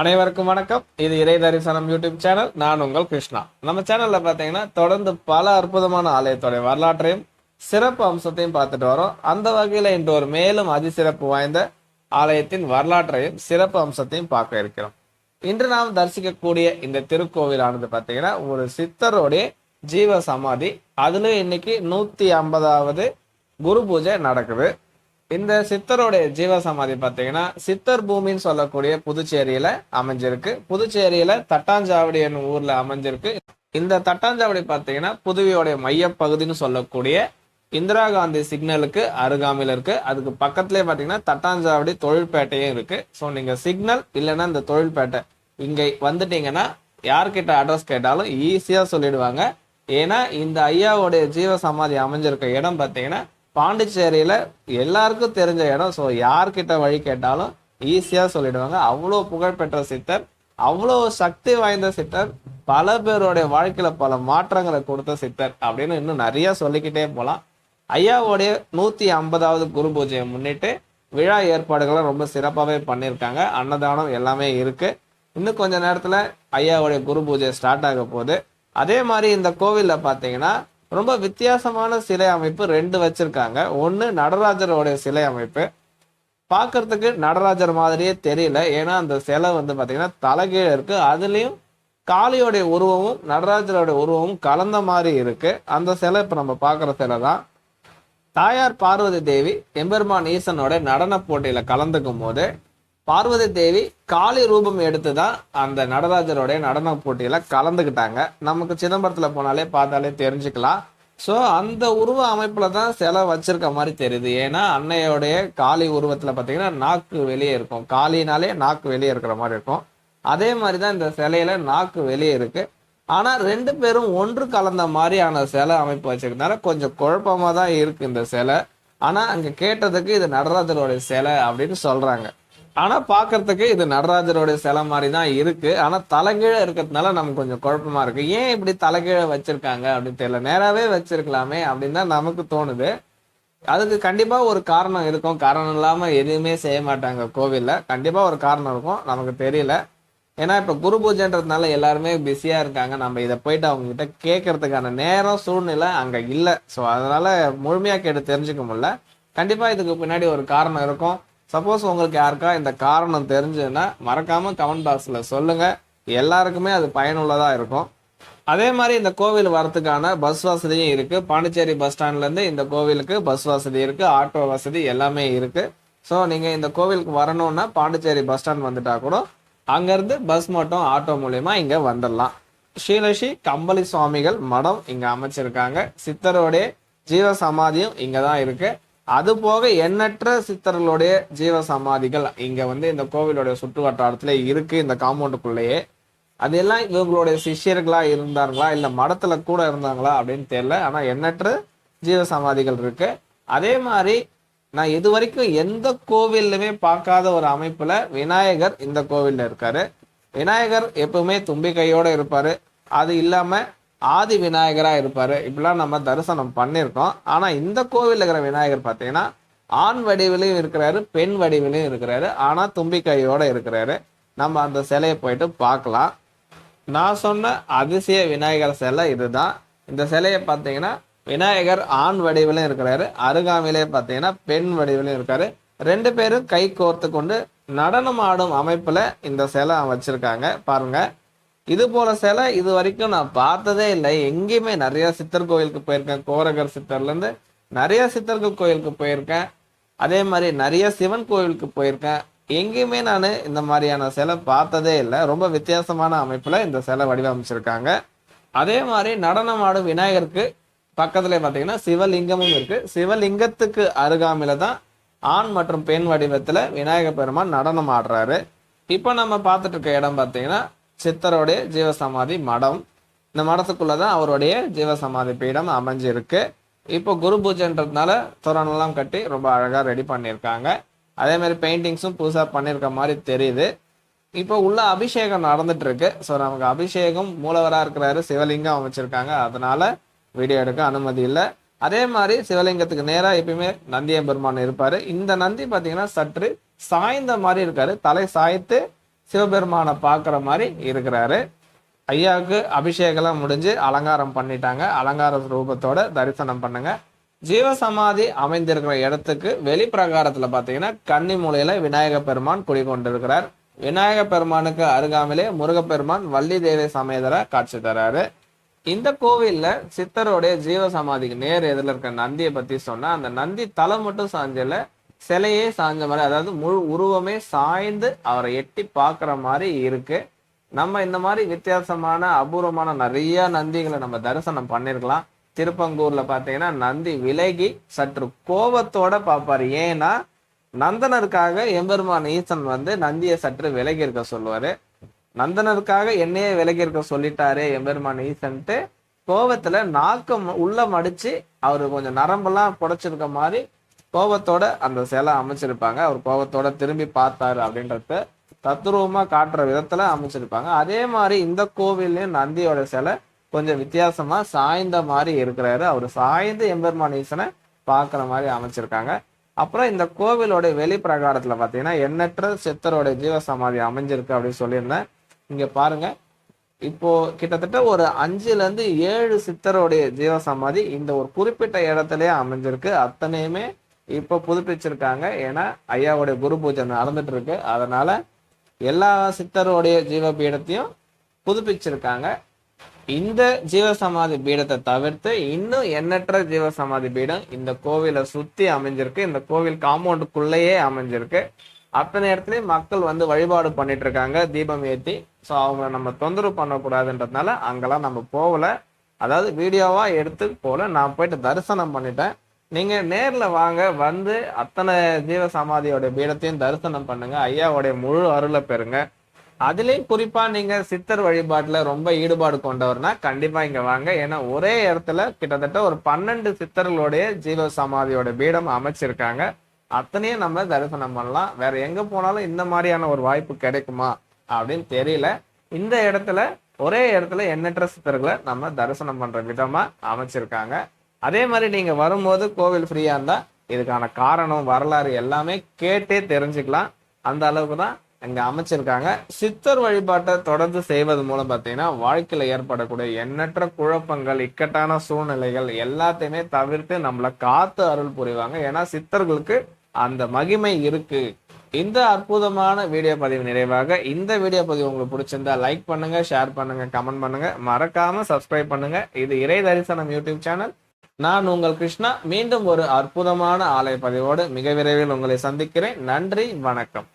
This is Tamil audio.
அனைவருக்கும் வணக்கம். இது இறை தரிசனம் யூடியூப் சேனல் நான் உங்கள் கிருஷ்ணா. நம்ம சேனல்ல பாத்தீங்கன்னா தொடர்ந்து பல அற்புதமான ஆலயத்தோடைய வரலாற்றையும் சிறப்பு அம்சத்தையும் பார்த்துட்டு வரோம். அந்த வகையில இன்று ஒரு மேலும் அதிசிறப்பு வாய்ந்த ஆலயத்தின் வரலாற்றையும் சிறப்பு அம்சத்தையும் பார்க்க இருக்கிறோம். இன்று நாம் தரிசிக்கக்கூடிய இந்த திருக்கோவிலானது பாத்தீங்கன்னா ஒரு சித்தருடைய ஜீவ சமாதி அதுல இன்னைக்கு நூத்தி ஐம்பதாவது குரு பூஜை நடக்குது. இந்த சித்தருடைய ஜீவ சமாதி பார்த்தீங்கன்னா சித்தர் பூமின்னு சொல்லக்கூடிய புதுச்சேரியில அமைஞ்சிருக்கு. புதுச்சேரியில தட்டாஞ்சாவடி என்னும் ஊர்ல அமைஞ்சிருக்கு. இந்த தட்டாஞ்சாவடி பார்த்தீங்கன்னா புதுவையோடைய மையப்பகுதின்னு சொல்லக்கூடிய இந்திரா காந்தி சிக்னலுக்கு அருகாமையில் இருக்கு. அதுக்கு பக்கத்துலேயே பார்த்தீங்கன்னா தட்டாஞ்சாவடி தொழில்பேட்டையும் இருக்கு. ஸோ நீங்க சிக்னல் இல்லைன்னா இந்த தொழில்பேட்டை இங்கே வந்துட்டீங்கன்னா யார்கிட்ட அட்ரஸ் கேட்டாலும் ஈஸியாக சொல்லிடுவாங்க. ஏன்னா இந்த ஐயாவுடைய ஜீவ சமாதி அமைஞ்சிருக்க இடம் பார்த்தீங்கன்னா பாண்டிச்சேரியில் எல்லாருக்கும் தெரிஞ்ச இடம். ஸோ யார்கிட்ட வழி கேட்டாலும் ஈஸியாக சொல்லிடுவாங்க. அவ்வளோ புகழ்பெற்ற சித்தர் அவ்வளோ சக்தி வாய்ந்த சித்தர் பல பேருடைய வாழ்க்கையில் பல மாற்றங்களை கொடுத்த சித்தர் அப்படின்னு இன்னும் நிறைய சொல்லிக்கிட்டே போகலாம் ஐயாவுடைய நூற்றி ஐம்பதாவது குரு பூஜையை முன்னிட்டு விழா ஏற்பாடுகளை ரொம்ப சிறப்பாகவே பண்ணியிருக்காங்க. அன்னதானம் எல்லாமே இருக்குது இன்னும் கொஞ்ச நேரத்தில் ஐயாவுடைய குரு பூஜை ஸ்டார்ட் ஆக போகுது. அதே மாதிரி இந்த கோவிலில் பார்த்தீங்கன்னா ரொம்ப வித்தியாசமான சிலை அமைப்பு ரெண்டு வச்சிருக்காங்க. ஒன்று நடராஜரோடைய சிலை அமைப்பு. பார்க்கறதுக்கு நடராஜர் மாதிரியே தெரியல. ஏன்னா அந்த சிலை வந்து பார்த்தீங்கன்னா தலைகீழ இருக்கு. அதுலேயும் காளியோடைய உருவமும் நடராஜரோட உருவமும் கலந்த மாதிரி இருக்கு. அந்த சிலை இப்போ நம்ம பார்க்குற சிலை தான். தாயார் பார்வதி தேவி எம்பெருமான் ஈசனோட நடன போட்டியில கலந்துக்கும் போது பார்வதி தேவி காளி ரூபம் எடுத்து தான் அந்த நடராஜருடைய நடன போட்டியில் கலந்துக்கிட்டாங்க. நமக்கு சிதம்பரத்தில் போனாலே பார்த்தாலே தெரிஞ்சுக்கலாம். ஸோ அந்த உருவ அமைப்பில் தான் சிலை வச்சிருக்க மாதிரி தெரியுது. ஏன்னா அன்னையோடைய காளி உருவத்தில் பார்த்தீங்கன்னா நாக்கு வெளியே இருக்கும். காளினாலே நாக்கு வெளியே இருக்கிற மாதிரி இருக்கும். அதே மாதிரி தான் இந்த சிலையில நாக்கு வெளியே இருக்கு. ஆனால் ரெண்டு பேரும் ஒன்று கலந்த மாதிரியான சிலை அமைப்பு வச்சுருக்கனால கொஞ்சம் குழப்பமாக தான் இருக்கு இந்த சிலை. ஆனால் அங்கே கேட்டதுக்கு இது நடராஜருடைய சிலை அப்படின்னு சொல்கிறாங்க ஆனா பார்க்கறதுக்கு இது நடராஜரோட சிலை மாதிரி தான் இருக்கு. ஆனா தலைகீழ இருக்கிறதுனால நமக்கு கொஞ்சம் குழப்பமா இருக்கு. ஏன் இப்படி தலைகீழ வச்சிருக்காங்க அப்படின்னு தெரியல. நேராவே வச்சிருக்கலாமே அப்படின்னு தான் நமக்கு தோணுது. அதுக்கு கண்டிப்பா ஒரு காரணம் இருக்கும். காரணம் இல்லாம எதுவுமே செய்ய மாட்டாங்க கோவில்ல. கண்டிப்பா ஒரு காரணம் இருக்கும். நமக்கு தெரியல. ஏன்னா இப்ப குரு பூஜைன்றதுனால எல்லாருமே பிஸியா இருக்காங்க. நம்ம இதை போயிட்டு அவங்க கிட்ட கேட்கறதுக்கான நேரம் சூழ்நிலை அங்க இல்லை. ஸோ அதனால முழுமையா கேட்டு தெரிஞ்சுக்க முடியல. கண்டிப்பா இதுக்கு பின்னாடி ஒரு காரணம் இருக்கும். சப்போஸ் உங்களுக்கு யாருக்கா இந்த காரணம் தெரிஞ்சதுன்னா மறக்காம கமெண்ட் பாக்ஸில் சொல்லுங்க. எல்லாருக்குமே அது பயனுள்ளதாக இருக்கும். அதே மாதிரி இந்த கோவில் வரத்துக்கான பஸ் வசதியும் இருக்குது பாண்டிச்சேரி பஸ் ஸ்டாண்ட்லேருந்து இந்த கோவிலுக்கு பஸ் வசதி இருக்குது ஆட்டோ வசதி எல்லாமே இருக்குது ஸோ நீங்கள் இந்த கோவிலுக்கு வரணுன்னா பாண்டிச்சேரி பஸ் ஸ்டாண்ட் வந்துட்டா கூட அங்கேருந்து பஸ் மட்டும் ஆட்டோ மூலயமா இங்கே வந்துடலாம். ஸ்ரீலஸ்ரீ கம்பளி சுவாமிகள் மடம் இங்கே அமைச்சிருக்காங்க. சித்தருடைய ஜீவ சமாதியும் இங்கே தான் இருக்குது அது போக எண்ணற்ற சித்தர்களுடைய ஜீவ சமாதிகள் இங்க வந்து இந்த கோவிலுடைய சுற்று வட்டாரத்துல இருக்கு இந்த காம்பவுண்டுக்குள்ளேயே. அதெல்லாம் இவங்களுடைய சிஷ்யர்களா இருந்தாங்களா இல்ல மடத்துல கூட இருந்தாங்களா அப்படின்னு தெரியல. ஆனா எண்ணற்ற ஜீவ சமாதிகள் இருக்கு. அதே மாதிரி நான் இது வரைக்கும் எந்த கோவில்லுமே பார்க்காத ஒரு அமைப்புல விநாயகர் இந்த கோவில்ல இருக்காரு. விநாயகர் எப்பவுமே தும்பி கையோட இருப்பாரு. அது இல்லாம ஆதி விநாயகராக இருப்பார். இப்படிலாம் நம்ம தரிசனம் பண்ணியிருக்கோம். ஆனால் இந்த கோவிலில் இருக்கிற விநாயகர் பார்த்தீங்கன்னா ஆண் வடிவிலையும் இருக்கிறாரு பெண் வடிவிலையும் இருக்கிறாரு. ஆனால் தும்பிக்கையோடு இருக்கிறாரு. நம்ம அந்த சிலையை போயிட்டு பார்க்கலாம். நான் சொன்ன அதிசய விநாயகர் சிலை இதுதான். இந்த சிலையை பார்த்தீங்கன்னா விநாயகர் ஆண் வடிவிலையும் இருக்கிறாரு. அருகாமையிலே பார்த்தீங்கன்னா பெண் வடிவிலையும் இருக்காரு. ரெண்டு பேரும் கை கோர்த்து கொண்டு நடனம் ஆடும் அமைப்பில் இந்த சிலை வச்சிருக்காங்க. பாருங்கள் இது போல சிலை இது வரைக்கும் நான் பார்த்ததே இல்லை. எங்கேயுமே நிறைய சித்தர் கோயிலுக்கு போயிருக்கேன். கோரகர் சித்தர்லேருந்து நிறைய சித்தர்கள் கோயிலுக்கு போயிருக்கேன். அதே மாதிரி நிறைய சிவன் கோயிலுக்கு போயிருக்கேன். எங்கேயுமே நான் இந்த மாதிரியான சிலை பார்த்ததே இல்லை. ரொம்ப வித்தியாசமான அமைப்பில் இந்த சிலை வடிவமைச்சிருக்காங்க. அதே மாதிரி நடனம் ஆடும் விநாயகருக்கு பக்கத்துல பார்த்தீங்கன்னா சிவலிங்கமும் இருக்கு. சிவலிங்கத்துக்கு அருகாமையில தான் ஆண் மற்றும் பெண் வடிவத்தில் விநாயகர் பெருமான் நடனம் ஆடுறாரு. இப்போ நம்ம பார்த்துட்டு இருக்க இடம் பார்த்தீங்கன்னா சித்தருடைய ஜீவசமாதி மடம். இந்த மடத்துக்குள்ளதான் அவருடைய ஜீவசமாதி பீடம் அமைஞ்சிருக்கு. இப்போ குரு பூஜைன்றதுனால தோரணம்லாம் கட்டி ரொம்ப அழகாக ரெடி பண்ணியிருக்காங்க. அதே மாதிரி பெயிண்டிங்ஸும் புதுசாக பண்ணியிருக்க மாதிரி தெரியுது. இப்போ உள்ள அபிஷேகம் நடந்துட்டு இருக்கு ஸோ நமக்கு அபிஷேகம் மூலவராக இருக்கிறாரு சிவலிங்கம் அமைச்சிருக்காங்க. அதனால வீடியோ எடுக்க அனுமதி இல்லை. அதே மாதிரி சிவலிங்கத்துக்கு நேராக எப்பயுமே நந்திய பெருமான் இருப்பாரு. இந்த நந்தி பார்த்தீங்கன்னா சற்று சாய்ந்த மாதிரி இருக்காரு. தலை சாய்த்து சிவபெருமானை பார்க்குற மாதிரி இருக்கிறாரு. ஐயாவுக்கு அபிஷேகம்லாம் முடிஞ்சு அலங்காரம் பண்ணிட்டாங்க. அலங்கார ரூபத்தோட தரிசனம் பண்ணுங்க. ஜீவசமாதி அமைந்திருக்கிற இடத்துக்கு வெளிப்பிரகாரத்தில் பார்த்தீங்கன்னா கன்னி மூலையில விநாயக பெருமான் குடிகொண்டிருக்கிறார் விநாயக பெருமானுக்கு அருகாமையிலே முருகப்பெருமான் வள்ளி தேவி சமேதரா காட்சி தராரு. இந்த கோவில்ல சித்தருடைய ஜீவ சமாதிக்கு நேர் எதிரில் இருக்க நந்தியை பத்தி சொன்னா அந்த நந்தி தலை மட்டும் சாஞ்சல சிலையே சாய்ஞ்ச மாதிரி அதாவது முழு உருவமே சாய்ந்து அவரை எட்டி பார்க்குற மாதிரி இருக்கு. நம்ம இந்த மாதிரி வித்தியாசமான அபூர்வமான நிறைய நந்திகளை நம்ம தரிசனம் பண்ணிருக்கலாம். திருப்பங்கூர்ல பாத்தீங்கன்னா நந்தி விலகி சற்று கோபத்தோட பார்ப்பாரு. ஏன்னா நந்தனருக்காக எம்பெருமான் ஈசன் வந்து நந்தியை சற்று விலகி இருக்க சொல்லுவாரு. நந்தனருக்காக என்னையே விலகி இருக்க சொல்லிட்டாரு எம்பெருமான் ஈசன்ட்டு. கோபத்துல நாக்கம் உள்ள மடிச்சு அவரு கொஞ்சம் நரம்பெல்லாம் புடைச்சிருக்க மாதிரி கோபத்தோட அந்த சிலை அமைச்சிருப்பாங்க. அவர் கோபத்தோட திரும்பி பார்த்தாரு அப்படின்றத தத்துரூபமா காட்டுற விதத்துல அமைச்சிருப்பாங்க. அதே மாதிரி இந்த கோவில்லையும் நந்தியோட சிலை கொஞ்சம் வித்தியாசமா சாய்ந்த மாதிரி இருக்கிறாரு. அவர் சாய்ந்து எம்பெருமானீசனை பார்க்குற மாதிரி அமைச்சிருக்காங்க. அப்புறம் இந்த கோவிலோட வெளிப்பிரகாரத்தில் பார்த்தீங்கன்னா பாத்தீங்கன்னா எண்ணற்ற சித்தரோட ஜீவசமாதி அமைஞ்சிருக்கு அப்படின்னு சொல்லியிருந்தேன். இங்க பாருங்க. இப்போ கிட்டத்தட்ட ஒரு அஞ்சுல இருந்து ஏழு சித்தருடைய ஜீவசமாதி இந்த ஒரு குறிப்பிட்ட இடத்துலயே அமைஞ்சிருக்கு. அத்தனையுமே இப்போ புதுப்பிச்சிருக்காங்க. ஏன்னா ஐயாவுடைய குரு பூஜை நடந்துட்டு இருக்கு அதனால எல்லா சித்தருடைய ஜீவபீடத்தையும் புதுப்பிச்சிருக்காங்க. இந்த ஜீவசமாதி பீடத்தை தவிர்த்து இன்னும் எண்ணற்ற ஜீவசமாதி பீடம் இந்த கோவிலை சுத்தி அமைஞ்சிருக்கு. இந்த கோவில் காம்பவுண்டுக்குள்ளேயே அமைஞ்சிருக்கு. அத்தனை இடத்துலயும் மக்கள் வந்து வழிபாடு பண்ணிட்டு இருக்காங்க தீபம் ஏத்தி. ஸோ அவங்க நம்ம தொந்தரவு பண்ணக்கூடாதுன்றதுனால அங்கெல்லாம் நம்ம போகல. அதாவது வீடியோவா எடுத்து போல நான் போயிட்டு தரிசனம் பண்ணிட்டேன். நீங்க நேர்ல வாங்க வந்து அத்தனை ஜீவ சமாதியோட பீடத்தையும் தரிசனம் பண்ணுங்க. ஐயாவோடைய முழு அருளை பெறுங்க. அதுலயும் குறிப்பா நீங்க சித்தர் வழிபாட்டுல ரொம்ப ஈடுபாடு கொண்டவர்னா கண்டிப்பா இங்க வாங்க. ஏன்னா ஒரே இடத்துல கிட்டத்தட்ட ஒரு பன்னெண்டு சித்தர்களுடைய ஜீவ சமாதியோட பீடம் அமைச்சிருக்காங்க. அத்தனையும் நம்ம தரிசனம் பண்ணலாம். வேற எங்க போனாலும் இந்த மாதிரியான ஒரு வாய்ப்பு கிடைக்குமா அப்படின்னு தெரியல. இந்த இடத்துல ஒரே இடத்துல எண்ணற்ற சித்தர்களை நம்ம தரிசனம் பண்ற விதமா அமைச்சிருக்காங்க. அதே மாதிரி நீங்க வரும்போது கோவில் ஃப்ரீயா இருந்தா இதுக்கான காரணம் வரலாறு எல்லாமே கேட்டே தெரிஞ்சுக்கலாம். அந்த அளவுக்கு தான் இங்க அமைச்சிருக்காங்க. சித்தர் வழிபாட்டை தொடர்ந்து செய்வது மூலம் பார்த்தீங்கன்னா வாழ்க்கையில ஏற்படக்கூடிய எண்ணற்ற குழப்பங்கள் இக்கட்டான சூழ்நிலைகள் எல்லாத்தையுமே தவிர்த்து நம்மளை காத்து அருள் புரிவாங்க. ஏன்னா சித்தர்களுக்கு அந்த மகிமை இருக்கு. இந்த அற்புதமான வீடியோ பதிவு நிறைவாக இந்த வீடியோ பதிவு உங்களுக்கு பிடிச்சிருந்தா லைக் பண்ணுங்க ஷேர் பண்ணுங்க கமெண்ட் பண்ணுங்க. மறக்காம சப்ஸ்கிரைப் பண்ணுங்க. இது இறை தரிசனம் யூடியூப் சேனல். நான் உங்கள் கிருஷ்ணா. மீண்டும் ஒரு அற்புதமான ஆலய பதிவோடு மிக விரைவில் உங்களை சந்திக்கிறேன். நன்றி வணக்கம்.